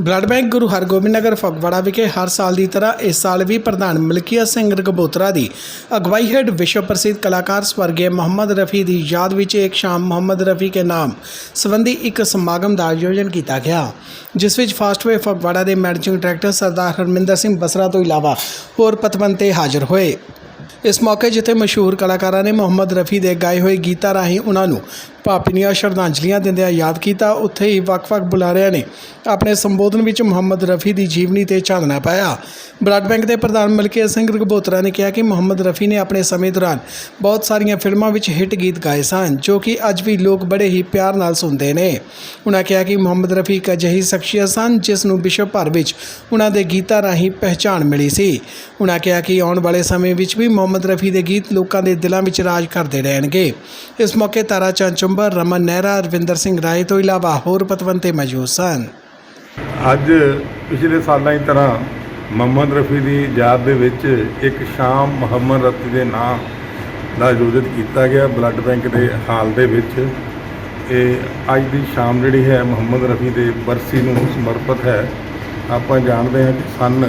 Blood bank Guru Hargobind Nagar Phagwara ਵਿਖੇ ਹਰ ਸਾਲ ਦੀ ਤਰ੍ਹਾਂ ਇਸ ਸਾਲ ਵੀ ਪ੍ਰਧਾਨ ਮਲਕੀਆ ਸਿੰਘ ਰਗਬੋਤਰਾ ਦੀ ਅਗਵਾਈ ਹੇਠ ਵਿਸ਼ਵ ਪ੍ਰਸਿੱਧ ਕਲਾਕਾਰ ਸਵਰਗੀ ਮੁਹੰਮਦ ਰਫੀ ਦੀ ਯਾਦ ਵਿੱਚ ਇੱਕ ਸ਼ਾਮ ਮੁਹੰਮਦ ਰਫੀ ਕੇ ਨਾਮ ਸੰਬੰਧੀ ਇੱਕ ਸਮਾਗਮ ਦਾ ਆਯੋਜਨ ਕੀਤਾ ਗਿਆ, ਜਿਸ ਵਿੱਚ ਫਾਸਟਵੇ ਫਗਵਾੜਾ ਦੇ ਮੈਨੇਜਿੰਗ ਡਾਇਰੈਕਟਰ ਸਰਦਾਰ ਹਰਮਿੰਦਰ ਸਿੰਘ ਬਸਰਾ ਤੋਂ ਇਲਾਵਾ ਹੋਰ ਪਤਵੰਤੇ ਹਾਜ਼ਰ ਹੋਏ। ਇਸ ਮੌਕੇ ਜਿੱਥੇ ਮਸ਼ਹੂਰ ਕਲਾਕਾਰਾਂ ਨੇ ਮੁਹੰਮਦ ਰਫੀ ਦੇ ਗਾਏ ਹੋਏ ਗੀਤਾਂ ਰਾਹੀਂ ਉਹਨਾਂ ਨੂੰ ਭਾਵਪੀਨੀਆਂ ਸ਼ਰਧਾਂਜਲੀਆਂ ਦਿੰਦਿਆਂ ਯਾਦ ਕੀਤਾ, ਉੱਥੇ ਹੀ ਵੱਖ-ਵੱਖ ਬੁਲਾਰਿਆਂ ਨੇ ਆਪਣੇ ਸੰਬੋਧਨ ਵਿੱਚ ਮੁਹੰਮਦ ਰਫੀ ਦੀ ਜੀਵਨੀ ਤੇ ਚਾਨਣਾ ਪਾਇਆ। ਬਲੱਡ ਬੈਂਕ ਦੇ ਪ੍ਰਧਾਨ ਮਲਕੀਤ ਸਿੰਘ ਰਗਬੋਤਰਾ ਨੇ ਕਿਹਾ ਕਿ ਮੁਹੰਮਦ ਰਫੀ ਨੇ ਆਪਣੇ ਸਮੇਂ ਦੌਰਾਨ ਬਹੁਤ ਸਾਰੀਆਂ ਫਿਲਮਾਂ ਵਿੱਚ ਹਿੱਟ ਗੀਤ ਗਾਏ ਸਨ, ਜੋ ਕਿ ਅੱਜ ਵੀ ਲੋਕ ਬੜੇ ਹੀ ਪਿਆਰ ਨਾਲ ਸੁਣਦੇ ਨੇ। ਉਹਨਾਂ ਕਿਹਾ ਕਿ ਮੁਹੰਮਦ ਰਫੀ ਇੱਕ ਅਜਿਹੀ ਸ਼ਖਸੀਅਤ ਸਨ, ਜਿਸ ਨੂੰ ਵਿਸ਼ਵ ਭਰ ਵਿੱਚ ਉਹਨਾਂ ਦੇ ਗੀਤਾਂ ਰਾਹੀਂ ਪਹਿਚਾਣ ਮਿਲੀ ਸੀ। ਉਹਨਾਂ ਕਿਹਾ ਕਿ ਆਉਣ ਵਾਲੇ ਸਮੇਂ ਵਿੱਚ ਵੀ ਮੁਹੰਮਦ ਰਫੀ ਦੇ ਗੀਤ ਲੋਕਾਂ ਦੇ ਦਿਲਾਂ ਵਿੱਚ ਰਾਜ ਕਰਦੇ ਰਹਿਣਗੇ। ਇਸ ਮੌਕੇ ਤਾਰਾ ਚੰਦ ਚੁੰਬਰ ਰਮਨ ਨਹਿਰਾ, ਰਵਿੰਦਰ ਸਿੰਘ ਰਾਏ ਤੋਂ ਇਲਾਵਾ ਹੋਰ ਪਤਵੰਤੇ ਮੌਜੂਦ ਸਨ। ਅੱਜ ਪਿਛਲੇ ਸਾਲਾਂ ਦੀ ਤਰ੍ਹਾਂ ਮੁਹੰਮਦ ਰਫੀ ਦੀ ਯਾਦ ਦੇ ਵਿੱਚ ਇੱਕ ਸ਼ਾਮ ਮੁਹੰਮਦ ਰਫੀ ਦੇ ਨਾਂ ਦਾ ਆਯੋਜਿਤ ਕੀਤਾ ਗਿਆ ਬਲੱਡ ਬੈਂਕ ਦੇ ਹਾਲ ਦੇ ਵਿੱਚ। ਇਹ ਅੱਜ ਦੀ ਸ਼ਾਮ ਜਿਹੜੀ ਹੈ ਮੁਹੰਮਦ ਰਫੀ ਦੇ ਬਰਸੀ ਨੂੰ ਸਮਰਪਿਤ ਹੈ। ਆਪਾਂ ਜਾਣਦੇ ਹਾਂ ਕਿ ਸਨ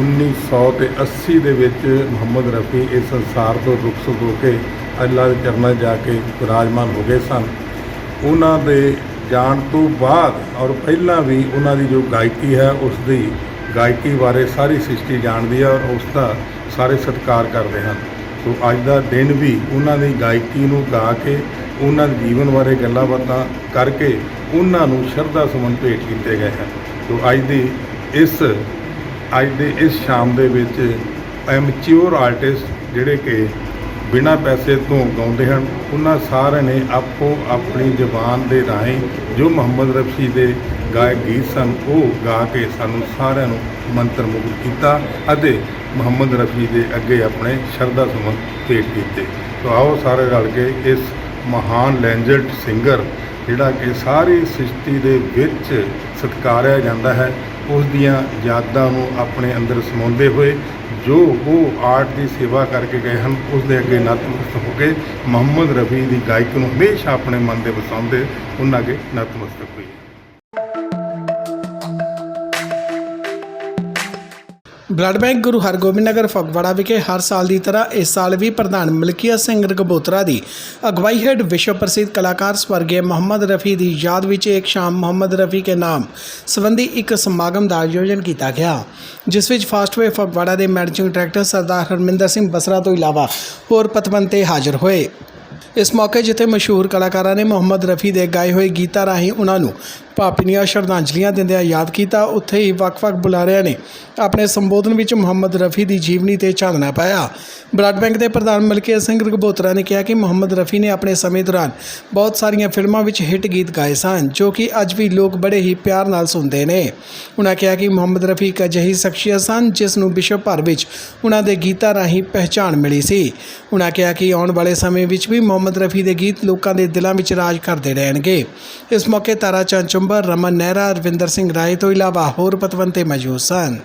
1980 ਦੇ ਵਿੱਚ ਮੁਹੰਮਦ ਰਫੀ ਇਸ ਸੰਸਾਰ ਤੋਂ ਰੁਖਸਤ ਹੋ ਕੇ ਅੱਲਾਹ ਦੇ ਚਰਨਾਂ ਜਾ ਕੇ ਵਿਰਾਜਮਾਨ ਹੋ ਗਏ ਸਨ। ਉਹਨਾਂ ਦੇ ਜਾਣ ਤੋਂ ਬਾਅਦ ਔਰ ਪਹਿਲਾਂ ਵੀ ਉਹਨਾਂ ਦੀ ਜੋ ਗਾਇਕੀ ਹੈ, ਉਸ ਦੀ ਗਾਇਕੀ ਬਾਰੇ ਸਾਰੀ ਸ੍ਰਿਸ਼ਟੀ ਜਾਣਦੀ ਹੈ ਔਰ ਉਸ ਦਾ ਸਾਰੇ ਸਤਿਕਾਰ ਕਰਦੇ ਹਨ। ਸੋ ਅੱਜ ਦਾ ਦਿਨ ਵੀ ਉਹਨਾਂ ਦੀ ਗਾਇਕੀ ਨੂੰ ਗਾ ਕੇ, ਉਹਨਾਂ ਦੇ ਜੀਵਨ ਬਾਰੇ ਗੱਲਾਂ ਬਾਤਾਂ ਕਰਕੇ ਉਹਨਾਂ ਨੂੰ ਸ਼ਰਧਾ ਸੁਮਨ ਭੇਟ ਕੀਤੇ ਗਏ ਹਨ। ਸੋ ਅੱਜ ਦੀ ਇਸ, ਅੱਜ ਦੇ ਇਸ ਸ਼ਾਮ ਦੇ ਵਿੱਚ ਐਮਚਿਓਰ ਆਰਟਿਸਟ ਜਿਹੜੇ ਕਿ ਬਿਨਾਂ ਪੈਸੇ ਤੋਂ ਗਾਉਂਦੇ ਹਨ, ਉਹਨਾਂ ਸਾਰਿਆਂ ਨੇ ਆਪੋ ਆਪਣੀ ਜ਼ੁਬਾਨ ਦੇ ਰਾਹੀਂ ਜੋ ਮੁਹੰਮਦ ਰਫੀ ਦੇ ਗਾਇਕ ਗੀਤ ਸਨ, ਉਹ ਗਾ ਕੇ ਸਾਨੂੰ ਸਾਰਿਆਂ ਨੂੰ ਮੰਤਰ ਮੁਗਧ ਕੀਤਾ ਅਤੇ ਮੁਹੰਮਦ ਰਫੀ ਦੇ ਅੱਗੇ ਆਪਣੇ ਸ਼ਰਧਾ ਸੁਮਨ ਭੇਟ ਕੀਤੇ। ਸੋ ਆਓ ਸਾਰੇ ਰਲ ਕੇ ਇਸ ਮਹਾਨ ਲੈਂਜੈਂਡ ਸਿੰਗਰ, ਜਿਹੜਾ ਕਿ ਸਾਰੀ ਸ੍ਰਿਸ਼ਟੀ ਦੇ ਵਿੱਚ ਸਤਿਕਾਰਿਆ ਜਾਂਦਾ ਹੈ ਉਸ ਦੀਆਂ ਯਾਦਾਂ ਨੂੰ ਆਪਣੇ ਅੰਦਰ ਸਮਾਉਂਦੇ ਹੋਏ ਜੋ ਉਹ ਆਰਟ ਦੀ ਸੇਵਾ ਕਰਕੇ ਗਏ ਹਨ ਉਸ ਦੇ ਅੱਗੇ ਨਤਮਸਤਕ ਹੋ ਕੇ ਮੁਹੰਮਦ ਰਫੀ ਦੀ ਗਾਇਕੀ ਨੂੰ ਹਮੇਸ਼ਾ ਆਪਣੇ ਮਨ ਦੇ ਵਸਾਉਂਦੇ, ਉਹਨਾਂ ਅੱਗੇ ਨਤਮਸਤਕ ਹੋਈ ਬਲੱਡ ਬੈਂਕ ਗੁਰੂ ਹਰਗੋਬਿੰਦ ਨਗਰ ਫਗਵਾੜਾ ਵਿਖੇ ਹਰ ਸਾਲ ਦੀ ਤਰ੍ਹਾਂ ਇਸ ਸਾਲ ਵੀ ਪ੍ਰਧਾਨ ਮਲਕੀਆ ਸਿੰਘ ਰਗਬੋਤਰਾ ਦੀ ਅਗਵਾਈ ਹੇਠ ਵਿਸ਼ਵ ਪ੍ਰਸਿੱਧ ਕਲਾਕਾਰ ਸਵਰਗੀ ਮੁਹੰਮਦ ਰਫੀ ਦੀ ਯਾਦ ਵਿੱਚ ਇੱਕ ਸ਼ਾਮ ਮੁਹੰਮਦ ਰਫੀ ਕੇ ਨਾਮ ਸੰਬੰਧੀ ਇੱਕ ਸਮਾਗਮ ਦਾ ਆਯੋਜਨ ਕੀਤਾ ਗਿਆ, ਜਿਸ ਵਿੱਚ ਫਾਸਟਵੇ ਫਗਵਾੜਾ ਦੇ ਮੈਨੇਜਿੰਗ ਡਾਇਰੈਕਟਰ ਸਰਦਾਰ ਹਰਮਿੰਦਰ ਸਿੰਘ ਬਸਰਾ ਤੋਂ ਇਲਾਵਾ ਹੋਰ ਪਤਵੰਤੇ ਹਾਜ਼ਰ ਹੋਏ। ਇਸ ਮੌਕੇ ਜਿੱਥੇ ਮਸ਼ਹੂਰ ਕਲਾਕਾਰਾਂ ਨੇ ਮੁਹੰਮਦ ਰਫੀ ਦੇ ਗਾਏ ਹੋਏ ਗੀਤਾਂ ਰਾਹੀਂ ਉਹਨਾਂ ਨੂੰ ਭਾਵਪੀਨੀਆਂ ਸ਼ਰਧਾਂਜਲੀਆਂ ਦਿੰਦਿਆਂ ਯਾਦ ਕੀਤਾ, ਉੱਥੇ ਹੀ ਵੱਖ-ਵੱਖ ਬੁਲਾਰਿਆਂ ਨੇ ਆਪਣੇ ਸੰਬੋਧਨ ਵਿੱਚ ਮੁਹੰਮਦ ਰਫੀ ਦੀ ਜੀਵਨੀ ਤੇ ਚਾਨਣਾ ਪਾਇਆ। ਬਲੱਡ ਬੈਂਕ ਦੇ ਪ੍ਰਧਾਨ ਮਲਕੀਤ ਸਿੰਘ ਰਗਬੋਤਰਾ ਨੇ ਕਿਹਾ ਕਿ ਮੁਹੰਮਦ ਰਫੀ ਨੇ ਆਪਣੇ ਸਮੇਂ ਦੌਰਾਨ ਬਹੁਤ ਸਾਰੀਆਂ ਫਿਲਮਾਂ ਵਿੱਚ ਹਿੱਟ ਗੀਤ ਗਾਏ ਸਨ, ਜੋ ਕਿ ਅੱਜ ਵੀ ਲੋਕ ਬੜੇ ਹੀ ਪਿਆਰ ਨਾਲ ਸੁਣਦੇ ਨੇ। ਉਹਨਾਂ ਕਿਹਾ ਕਿ ਮੁਹੰਮਦ ਰਫੀ ਇੱਕ ਅਜਿਹੀ ਸ਼ਖਸੀਅਤ ਸਨ, ਜਿਸ ਨੂੰ ਵਿਸ਼ਵ ਭਰ ਵਿੱਚ ਉਹਨਾਂ ਦੇ ਗੀਤਾਂ ਰਾਹੀਂ ਪਹਿਚਾਣ ਮਿਲੀ ਸੀ। ਉਹਨਾਂ ਕਿਹਾ ਕਿ ਆਉਣ ਵਾਲੇ ਸਮੇਂ ਵਿੱਚ ਵੀ ਮੁਹੰਮਦ ਰਫੀ ਦੇ ਗੀਤ ਲੋਕਾਂ ਦੇ ਦਿਲਾਂ ਵਿੱਚ ਰਾਜ ਕਰਦੇ ਰਹਿਣਗੇ। ਇਸ ਮੌਕੇ ਤਾਰਾ ਚੰਦ ਚੁੰਬਰ ਰਮਨ ਨਹਿਰਾ ਰਵਿੰਦਰ ਸਿੰਘ ਰਾਏ ਤੋਂ ਇਲਾਵਾ ਹੋਰ ਪਤਵੰਤੇ ਮੌਜੂਦ ਸਨ।